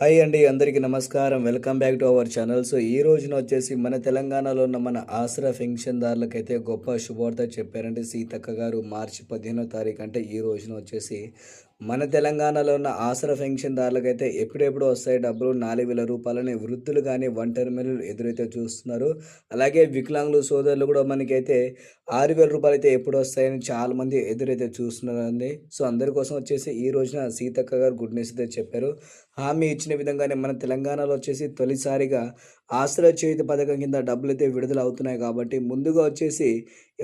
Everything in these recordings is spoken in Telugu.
హాయ్ అండి అందరికీ నమస్కారం. Welcome back to our channel so ఈ రోజున వచ్చేసి మన తెలంగాణలో ఉన్న మన ఆసరా పెన్షన్దారులకైతే గొప్ప శుభవార్త చెప్పారంటే సీతక్క గారు మార్చి పదిహేనో తారీఖు అంటే ఈ రోజున వచ్చేసి మన తెలంగాణలో ఉన్న ఆసరా పెన్షన్దారులకైతే ఎప్పుడెప్పుడు వస్తాయి డబ్బులు. నాలుగు వేల రూపాయలని వృద్ధులు కానీ ఒంటరి మహిళలు ఎదురైతే చూస్తున్నారు. అలాగే వికలాంగులు సోదరులు కూడా మనకైతే ఆరు వేల రూపాయలు అయితే ఎప్పుడు వస్తాయని చాలామంది ఎదురైతే చూస్తున్నారండి. సో అందరి కోసం వచ్చేసి ఈ రోజున సీతక్క గారు గుడ్ న్యూస్ అయితే చెప్పారు. హామీ ఇచ్చిన విధంగానే మన తెలంగాణలో వచ్చేసి తొలిసారిగా ఆశ్రయ చేతి పథకం కింద డబ్బులు అయితే విడుదల అవుతున్నాయి కాబట్టి ముందుగా వచ్చేసి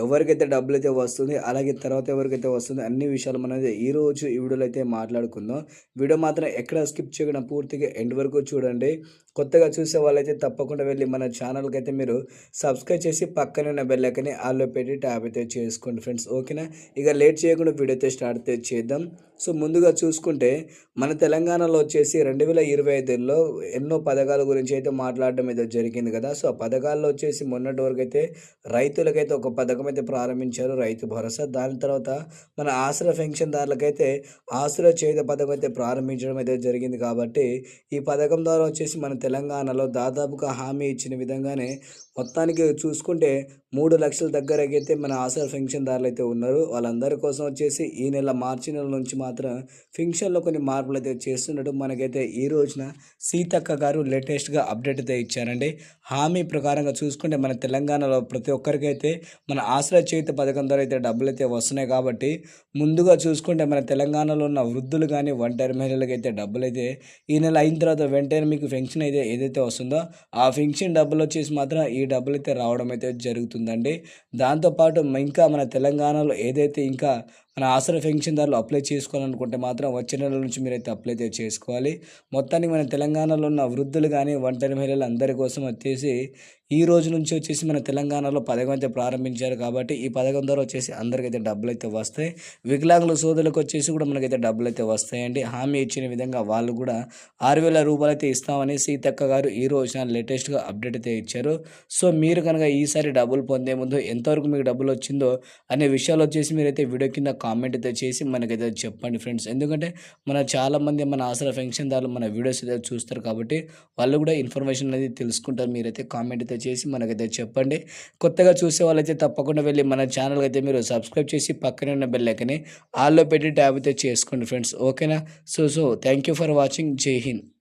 ఎవరికైతే డబ్బులు అయితే వస్తుంది అలాగే తర్వాత ఎవరికైతే వస్తుంది అన్ని విషయాలు మనం ఈరోజు ఈ రోజు వీడియోలో అయితే మాట్లాడుకుందాం. వీడియో మాత్రం ఎక్కడ స్కిప్ చేయకుండా పూర్తిగా ఎండ్ వరకు చూడండి. కొత్తగా చూసే వాళ్ళైతే తప్పకుండా వెళ్ళి మన ఛానల్కి అయితే మీరు సబ్స్క్రైబ్ చేసి పక్కనే ఉన్న బెల్లకని ఆల్లో పెట్టి ట్యాప్ అయితే చేసుకోండి ఫ్రెండ్స్ ఓకేనా? ఇక లేట్ చేయకుండా వీడియో అయితే స్టార్ట్ అయితే చేద్దాం. సో ముందుగా చూసుకుంటే మన తెలంగాణలో వచ్చేసి రెండు వేల ఇరవై ఐదులో ఎన్నో పథకాల గురించి అయితే మాట్లాడడం అయితే జరిగింది కదా. సో ఆ పథకాల్లో వచ్చేసి మొన్నటి వరకు అయితే రైతులకైతే ఒక పథకం అయితే ప్రారంభించారు రైతు భరోసా. దాని తర్వాత మన ఆశ్రయ పెన్షన్దారులకైతే ఆశ్రయ చేత పథకం అయితే ప్రారంభించడం అయితే జరిగింది కాబట్టి ఈ పథకం ద్వారా వచ్చేసి మన తెలంగాణలో దాదాపుగా హామీ ఇచ్చిన విధంగానే మొత్తానికి చూసుకుంటే మూడు లక్షల దగ్గరకైతే మన ఆసరా పెన్షన్దారులు అయితే ఉన్నారు. వాళ్ళందరి కోసం వచ్చేసి ఈ నెల మార్చి నెల నుంచి మాత్రం పెన్షన్లో కొన్ని మార్పులు అయితే చేస్తున్నట్టు మనకైతే ఈ రోజున సీతక్క గారు లేటెస్ట్గా అప్డేట్ అయితే ఇచ్చారండి. హామీ ప్రకారంగా చూసుకుంటే మన తెలంగాణలో ప్రతి ఒక్కరికైతే మన ఆశ్రయ చేతి పథకం ద్వారా అయితే డబ్బులు అయితే వస్తున్నాయి కాబట్టి ముందుగా చూసుకుంటే మన తెలంగాణలో ఉన్న వృద్ధులు కానీ ఒంటరి మహిళలకు అయితే డబ్బులు అయితే ఈ నెల అయిన తర్వాత వెంటనే మీకు పెన్షన్ అయితే ఏదైతే వస్తుందో ఆ పెన్షన్ డబ్బులు వచ్చేసి మాత్రం ఈ డబ్బులు అయితే రావడం అయితే జరుగుతుందండి. దాంతోపాటు ఇంకా మన తెలంగాణలో ఏదైతే ఇంకా మన ఆసరా పెన్షన్దారులు అప్లై చేసుకోవాలనుకుంటే మాత్రం వచ్చే నెల నుంచి మీరైతే అప్లై అయితే చేసుకోవాలి. మొత్తానికి మన తెలంగాణలో ఉన్న వృద్ధులు కానీ ఒంటరి మహిళలు అందరి కోసం వచ్చేసి ఈ రోజు నుంచి వచ్చేసి మన తెలంగాణలో పథకం అయితే ప్రారంభించారు కాబట్టి ఈ పథకం ద్వారా వచ్చేసి అందరికైతే డబ్బులు అయితే వస్తాయి. వికలాంగుల సోదరులకు వచ్చేసి కూడా మనకైతే డబ్బులు అయితే వస్తాయండి. హామీ ఇచ్చిన విధంగా వాళ్ళు కూడా ఆరు వేల రూపాయలు అయితే ఇస్తామని సీతక్క గారు ఈ రోజున లేటెస్ట్గా అప్డేట్ అయితే ఇచ్చారు. సో మీరు కనుక ఈసారి డబ్బులు పొందే ముందు ఎంతవరకు మీకు డబ్బులు వచ్చిందో అనే విషయాలు వచ్చేసి మీరైతే వీడియో కింద కామెంట్ అయితే చేసి మనకైతే చెప్పండి ఫ్రెండ్స్ ఎందుకంటే మన చాలామంది మన ఆసరా పెన్షన్దారులు మన వీడియోస్ అయితే చూస్తారు కాబట్టి వాళ్ళు కూడా ఇన్ఫర్మేషన్ అనేది తెలుసుకుంటారు. మీరైతే కామెంట్ అయితే చేసి మనకైతే చెప్పండి. కొత్తగా చూసే వాళ్ళైతే తప్పకుండా వెళ్ళి మన ఛానల్ అయితే మీరు సబ్స్క్రైబ్ చేసి పక్కనే ఉన్న బెల్ ఆల్లో పెట్టి ట్యాబ్ అయితే చేసుకోండి ఫ్రెండ్స్ ఓకేనా so so thank you for watching Jai Hind